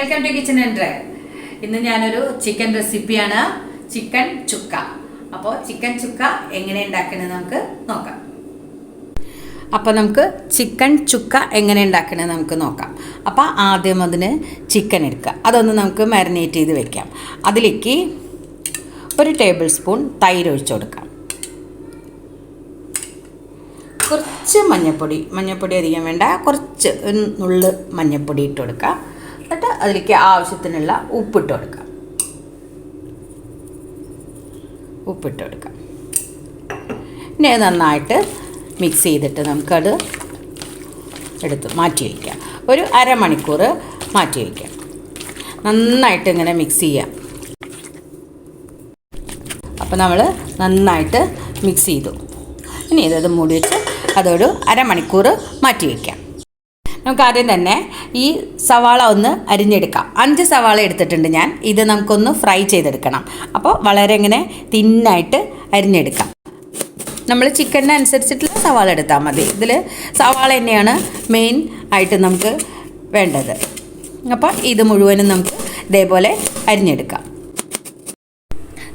Welcome to kitchen and drive ഇന്ന് ഞാനൊരു chicken റെസിപ്പിയാണ് ചിക്കൻ ചുക്ക. അപ്പോൾ ചിക്കൻ ചുക്ക എങ്ങനെ ഉണ്ടാക്കണമെന്ന് നമുക്ക് നോക്കാം. അപ്പോൾ നമുക്ക് ചിക്കൻ ചുക്ക എങ്ങനെ ഉണ്ടാക്കണമെന്ന് നമുക്ക് നോക്കാം. അപ്പോൾ ആദ്യം അതിന് ചിക്കൻ എടുക്കുക. അതൊന്ന് നമുക്ക് മാരിനേറ്റ് ചെയ്ത് വെക്കാം. അതിലേക്ക് ഒരു ടേബിൾ സ്പൂൺ തൈര് ഒഴിച്ചു കൊടുക്കാം. കുറച്ച് മഞ്ഞൾപ്പൊടി മഞ്ഞൾപ്പൊടി അധികം വേണ്ട. കുറച്ച് നുള്ള് മഞ്ഞൾപ്പൊടി ഇട്ട് കൊടുക്കുക അതിലേക്ക് ആവശ്യത്തിനുള്ള ഉപ്പിട്ട് കൊടുക്കാം. ഉപ്പിട്ട് കൊടുക്കാം. പിന്നെ നന്നായിട്ട് മിക്സ് ചെയ്തിട്ട് നമുക്കത് എടുത്ത് മാറ്റി വയ്ക്കാം ഒരു അരമണിക്കൂർ മാറ്റി വയ്ക്കാം നന്നായിട്ട് ഇങ്ങനെ മിക്സ് ചെയ്യാം. അപ്പോൾ നമ്മൾ നന്നായിട്ട് മിക്സ് ചെയ്തു. ഇനി ഇതത് മൂടി വെച്ച് അതൊരു അരമണിക്കൂർ മാറ്റി വയ്ക്കാം നമുക്ക് ആദ്യം തന്നെ ഈ സവാള ഒന്ന് അരിഞ്ഞെടുക്കാം. അഞ്ച് സവാള എടുത്തിട്ടുണ്ട് ഞാൻ. ഇത് നമുക്കൊന്ന് ഫ്രൈ ചെയ്തെടുക്കണം. അപ്പോൾ വളരെ ഇങ്ങനെ തിന്നായിട്ട് അരിഞ്ഞെടുക്കാം. നമ്മൾ ചിക്കനെ അനുസരിച്ചിട്ടുള്ള സവാള എടുത്താൽ മതി. ഇതിൽ സവാള തന്നെയാണ് മെയിൻ ആയിട്ട് നമുക്ക് വേണ്ടത്. അപ്പോൾ ഇത് മുഴുവനും നമുക്ക് ഇതേപോലെ അരിഞ്ഞെടുക്കാം.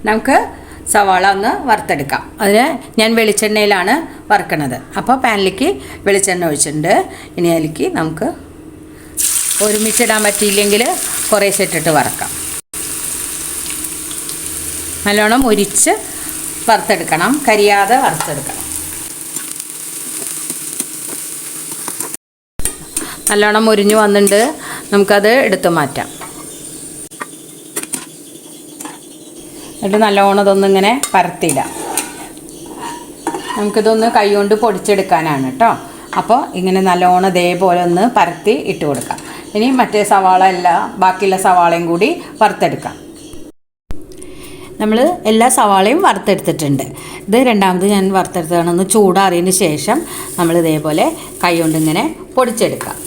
നമുക്ക് സവാള ഒന്ന് വറുത്തെടുക്കാം. അതിന് ഞാൻ വെളിച്ചെണ്ണയിലാണ് വറുക്കണത്. അപ്പോൾ പാനിലേക്ക് വെളിച്ചെണ്ണ ഒഴിച്ചിട്ടുണ്ട്. ഇനി അതിലേക്ക് നമുക്ക് ഒരുമിച്ചിടാൻ പറ്റിയില്ലെങ്കിൽ കുറേ ഇട്ടിട്ട് വറക്കാം. നല്ലോണം ഒരിച്ച് വറുത്തെടുക്കണം. കരിയാതെ വറുത്തെടുക്കണം. നല്ലോണം മുരിഞ്ഞു വന്നിട്ടുണ്ട്. നമുക്കത് എടുത്തു മാറ്റാം. എന്നിട്ട് നല്ലോണം ഇതൊന്നിങ്ങനെ പരത്തിയിടാം. നമുക്കിതൊന്ന് കൈ കൊണ്ട് പൊടിച്ചെടുക്കാനാണ് കേട്ടോ. അപ്പോൾ ഇങ്ങനെ നല്ലോണം ഇതേപോലെ ഒന്ന് പരത്തി ഇട്ട് കൊടുക്കാം. ഇനി മറ്റേ സവാള അല്ല ബാക്കിയുള്ള സവാളയും കൂടി വറുത്തെടുക്കാം. നമ്മൾ എല്ലാ സവാളയും വറുത്തെടുത്തിട്ടുണ്ട്. ഇത് രണ്ടാമത് ഞാൻ വറുത്തെടുത്തതാണെന്ന് ചൂടാറിയതിന് ശേഷം നമ്മൾ ഇതേപോലെ കൈ കൊണ്ട് ഇങ്ങനെ പൊടിച്ചെടുക്കാം.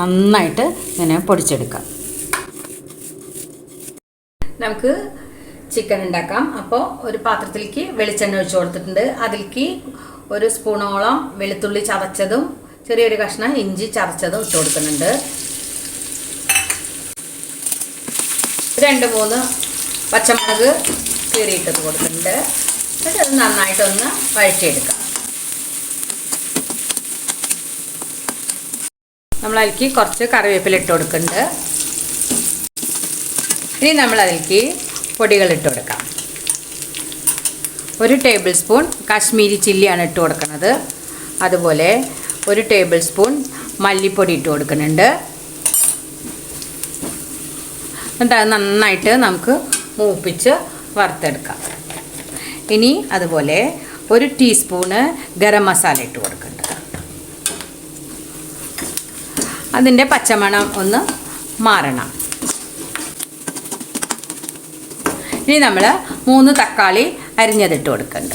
നന്നായിട്ട് ഇങ്ങനെ പൊടിച്ചെടുക്കാം. നമുക്ക് ചിക്കൻ ഉണ്ടാക്കാം. അപ്പോൾ ഒരു പാത്രത്തിലേക്ക് വെളിച്ചെണ്ണ ഒഴിച്ചു കൊടുത്തിട്ടുണ്ട്. അതിലേക്ക് ഒരു സ്പൂണോളം വെളുത്തുള്ളി ചതച്ചതും ചെറിയൊരു കഷ്ണം ഇഞ്ചി ചതച്ചതും ഇട്ട് കൊടുക്കുന്നുണ്ട്. രണ്ട് മൂന്ന് പച്ചമുളക് കീറിയിട്ടത് കൊടുക്കുന്നുണ്ട്. എന്നിട്ട് അത് നന്നായിട്ടൊന്ന് വഴറ്റിയെടുക്കാം. നമ്മൾ അതിലേക്ക് കുറച്ച് കറിവേപ്പില ഇട്ട് കൊടുക്കുന്നുണ്ട്. ഇനി നമ്മൾ അതിലേക്ക് പൊടികൾ ഇട്ട് കൊടുക്കാം. ഒരു ടേബിൾ സ്പൂൺ കാശ്മീരി ചില്ലിയാണ് ഇട്ട് കൊടുക്കുന്നത്. അതുപോലെ ഒരു ടേബിൾ സ്പൂൺ മല്ലിപ്പൊടി ഇട്ട് കൊടുക്കുന്നുണ്ട്. എന്നിട്ട് നന്നായിട്ട് നമുക്ക് മൂപ്പിച്ച് വറുത്തെടുക്കാം. ഇനി അതുപോലെ ഒരു ടീസ്പൂണ് ഗരം മസാല ഇട്ട് കൊടുക്കുന്നുണ്ട്. അതിന്റെ പച്ചമണം ഒന്ന് മാറണം. ഇനി നമ്മൾ മൂന്ന് തക്കാളി അരിഞ്ഞതിട്ട് കൊടുക്കണ്ട.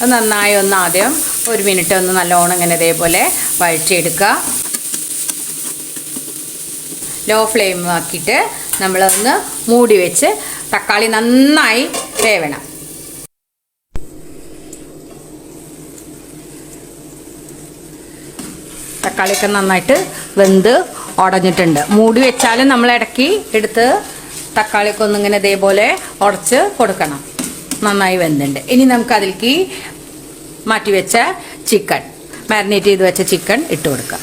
അത് നന്നായി ഒന്ന് ആദ്യം ഒരു മിനിറ്റ് ഒന്ന് നല്ലോണം ഇങ്ങനെ ഇതേപോലെ വഴറ്റിയെടുക്കുക. ലോ ഫ്ലെയിം ആക്കിയിട്ട് നമ്മളൊന്ന് മൂടി വെച്ച് തക്കാളി നന്നായി വേവണം. തക്കാളിയൊക്കെ നന്നായിട്ട് വെന്ത് ഉടഞ്ഞിട്ടുണ്ട്. മൂടി വെച്ചാലും നമ്മൾ ഇടയ്ക്ക് എടുത്ത് തക്കാളിയൊക്കെ ഒന്നിങ്ങനെ ഇതേപോലെ ഉടച്ച് കൊടുക്കണം. നന്നായി വെന്തുണ്ട്. ഇനി നമുക്ക് അതിലേക്ക് മാറ്റി വെച്ച ചിക്കൻ. മാരിനേറ്റ് ചെയ്ത് വെച്ച ചിക്കൻ ഇട്ട് കൊടുക്കാം.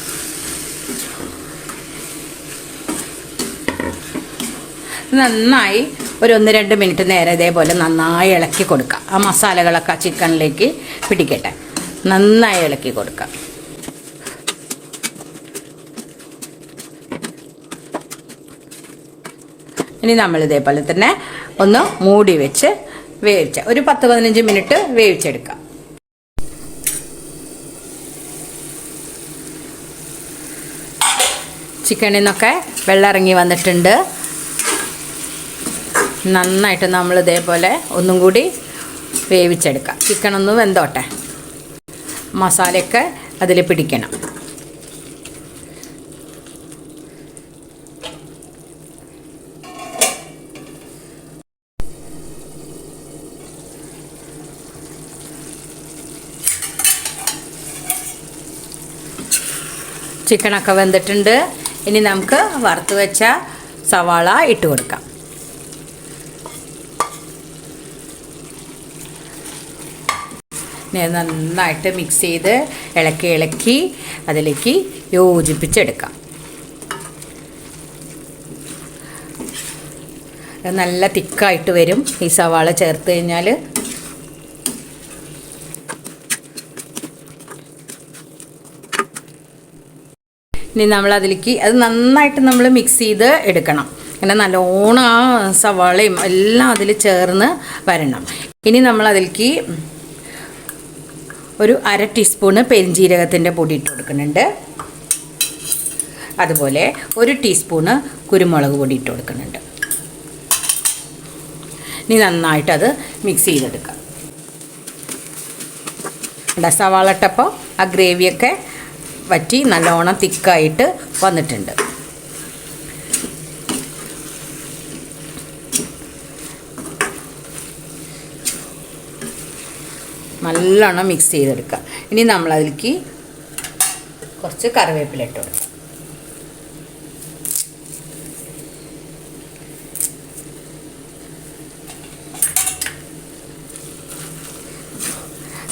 നന്നായി ഒരു ഒന്ന് രണ്ട് മിനിറ്റ് നേരെ ഇതേപോലെ നന്നായി ഇളക്കി കൊടുക്കുക ആ മസാലകളൊക്കെ ചിക്കനിലേക്ക് പിടിക്കട്ടെ. നന്നായി ഇളക്കി കൊടുക്കാം. ഇനി നമ്മൾ ഇതേപോലെ തന്നെ ഒന്ന് മൂടി വെച്ച് വേവിച്ച ഒരു പത്ത് പതിനഞ്ച് മിനിറ്റ് വേവിച്ചെടുക്കാം. ചിക്കനിൽ നിന്നൊക്കെ വെള്ളം ഇറങ്ങി വന്നിട്ടുണ്ട്. നന്നായിട്ട് നമ്മൾ ഇതേപോലെ ഒന്നും കൂടി വേവിച്ചെടുക്കാം. ചിക്കൻ ഒന്ന് വെന്തോട്ടെ. മസാലയൊക്കെ അതിൽ പിടിക്കണം. ചിക്കനൊക്കെ വെന്തിട്ടുണ്ട്. ഇനി നമുക്ക് വറുത്ത് വെച്ച സവാള ഇട്ട് കൊടുക്കാം. നന്നായിട്ട് മിക്സ് ചെയ്ത് ഇളക്കി ഇളക്കി അതിലേക്ക് യോജിപ്പിച്ചെടുക്കാം. നല്ല തിക്കായിട്ട് വരും. ഈ സവാള ചേർത്ത് കഴിഞ്ഞാൽ ഇനി നമ്മൾ അതിലേക്ക് അത് നന്നായിട്ട് നമ്മൾ മിക്സ് ചെയ്ത് എടുക്കണം. അങ്ങനെ നല്ലോണം ആ സവാളയും എല്ലാം അതിൽ ചേർന്ന് വരണം. ഇനി നമ്മൾ അതിലേക്ക് ഒരു അര ടീസ്പൂണ് പെരിഞ്ജീരകത്തിന്റെ പൊടി ഇട്ട് കൊടുക്കുന്നുണ്ട്. അതുപോലെ ഒരു ടീസ്പൂണ് കുരുമുളക് പൊടി ഇട്ട് കൊടുക്കുന്നുണ്ട്. ഇനി നന്നായിട്ടത് മിക്സ് ചെയ്തെടുക്കാം. സവാള ഇട്ടപ്പോൾ ആ ഗ്രേവിയൊക്കെ വറ്റി നല്ലോണം തിക്കായിട്ട് വന്നിട്ടുണ്ട്. നല്ലോണം മിക്സ് ചെയ്തെടുക്കുക. ഇനി നമ്മൾ അതിലേക്ക് കുറച്ച് കറിവേപ്പില ഇട്ട് കൊടുക്കാം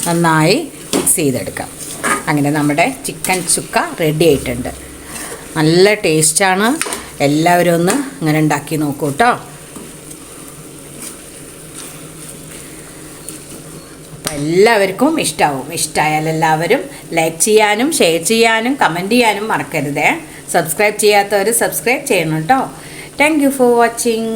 നന്നായി മിക്സ് ചെയ്തെടുക്കാം. അങ്ങനെ നമ്മുടെ ചിക്കൻ ചുക്ക റെഡി ആയിട്ടുണ്ട്. നല്ല ടേസ്റ്റാണ് എല്ലാവരും ഒന്ന് ഇങ്ങനെ ഉണ്ടാക്കി നോക്കൂ കേട്ടോ അപ്പോൾ എല്ലാവർക്കും ഇഷ്ടമാവും ഇഷ്ടമായാൽ എല്ലാവരും ലൈക്ക് ചെയ്യാനും ഷെയർ ചെയ്യാനും കമന്റ് ചെയ്യാനും മറക്കരുതേ. സബ്സ്ക്രൈബ് ചെയ്യാത്തവർ സബ്സ്ക്രൈബ് ചെയ്യണം കേട്ടോ താങ്ക് യു ഫോർ വാച്ചിങ്